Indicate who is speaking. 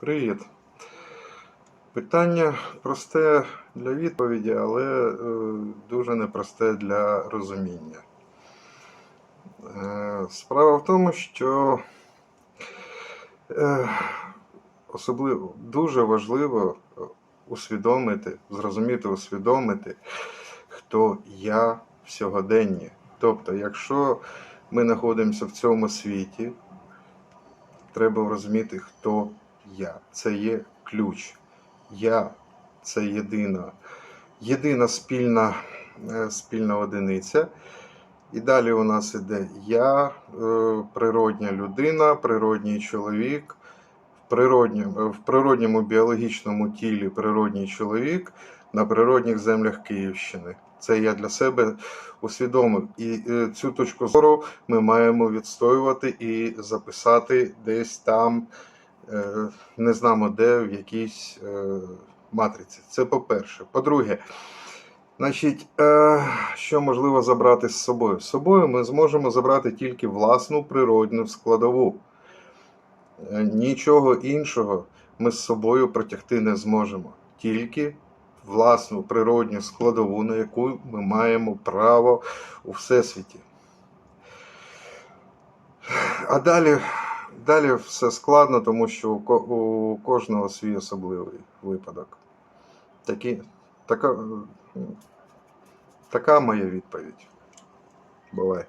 Speaker 1: Привіт. Питання просте для відповіді, але е, дуже непросте для розуміння. Е, справа в тому, що е, особливо дуже важливо усвідомити, зрозуміти, усвідомити, хто я в сьогоденні. Тобто, якщо ми знаходимося в цьому світі, треба розуміти, хто я. Це є ключ. Я це єдина, єдина спільна, е, спільна одиниця. І далі у нас іде я, е, природня людина, природній чоловік, в природньому, в природньому біологічному тілі природній чоловік на природних землях Київщини. Це я для себе усвідомив. І е, цю точку зору ми маємо відстоювати і записати десь там, е, не знамо де, в якійсь е, матриці. Це по-перше. По-друге, значить, е, що можливо забрати з собою? З собою ми зможемо забрати тільки власну природну складову. Е, Нічого іншого ми з собою протягти не зможемо. Тільки власну природню складову, на яку ми маємо право у всесвіті. А далі, далі все складно, тому що у, кожного свій особливий випадок. Такі, така, така моя відповідь. Бувай.